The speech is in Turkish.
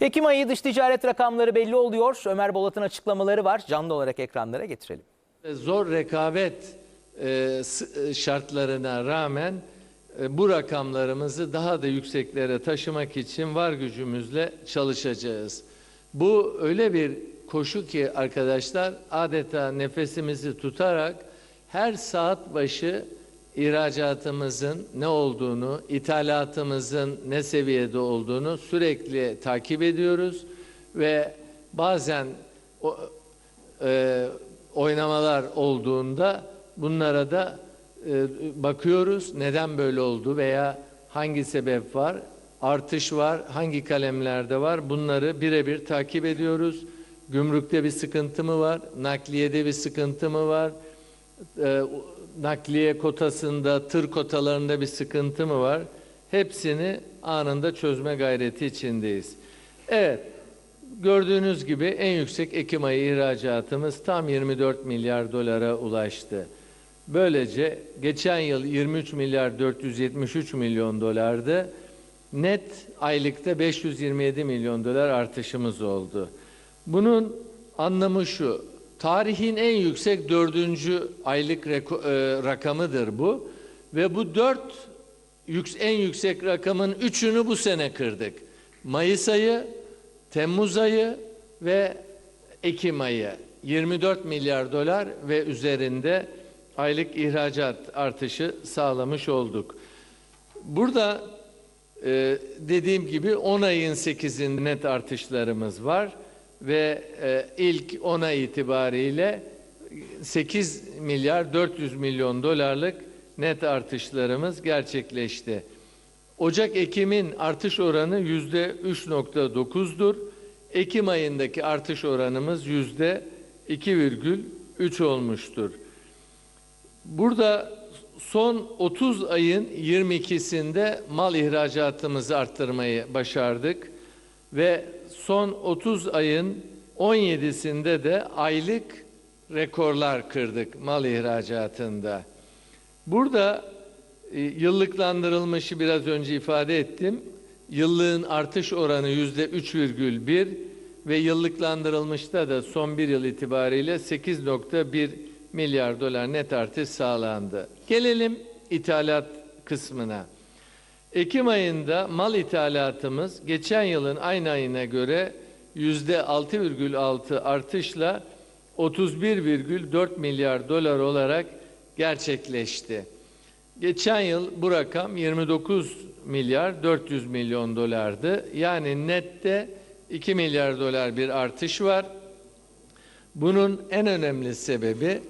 Ekim ayı dış ticaret rakamları belli oluyor. Ömer Bolat'ın açıklamaları var. Canlı olarak ekranlara getirelim. Zor rekabet e, e, şartlarına rağmen e, bu rakamlarımızı daha da yükseklere taşımak için var gücümüzle çalışacağız. Bu öyle bir koşu ki arkadaşlar adeta nefesimizi tutarak her saat başı ihracatımızın ne olduğunu, ithalatımızın ne seviyede olduğunu sürekli takip ediyoruz ve bazen o, e, oynamalar olduğunda bunlara da e, bakıyoruz. Neden böyle oldu veya hangi sebep var? Artış var, hangi kalemlerde var? Bunları birebir takip ediyoruz. Gümrükte bir sıkıntı mı var? Nakliyede bir sıkıntı mı var? E, nakliye kotasında, tır kotalarında bir sıkıntı mı var? Hepsini anında çözme gayreti içindeyiz. Evet, Gördüğünüz gibi en yüksek Ekim ayı ihracatımız tam 24 milyar dolara ulaştı. Böylece geçen yıl 23 milyar 473 milyon dolardı. Net aylıkta 527 milyon dolar artışımız oldu. Bunun anlamı şu. Tarihin en yüksek dördüncü aylık e, rakamıdır bu. Ve bu dört en yüksek rakamın üçünü bu sene kırdık. Mayıs ayı, Temmuz ayı ve Ekim ayı 24 milyar dolar ve üzerinde aylık ihracat artışı sağlamış olduk. Burada e, dediğim gibi 10 ayın 8'inde net artışlarımız var ve e, ilk 10 ay itibariyle 8 milyar 400 milyon dolarlık net artışlarımız gerçekleşti. Ocak-Ekim'in artış oranı yüzde 3.9'dur. Ekim ayındaki artış oranımız yüzde 2,3 olmuştur. Burada son 30 ayın 22'sinde mal ihracatımızı arttırmayı başardık ve son 30 ayın 17'sinde de aylık rekorlar kırdık mal ihracatında. Burada e, yıllıklandırılmışı biraz önce ifade ettim. Yıllığın artış oranı yüzde 3,1 ve yıllıklandırılmışta da son bir yıl itibariyle 8.1 milyar dolar net artış sağlandı. Gelelim ithalat kısmına. Ekim ayında mal ithalatımız geçen yılın aynı ayına göre yüzde 6,6 artışla 31,4 milyar dolar olarak gerçekleşti. Geçen yıl bu rakam 29 milyar 400 milyon dolardı. Yani nette 2 milyar dolar bir artış var. Bunun en önemli sebebi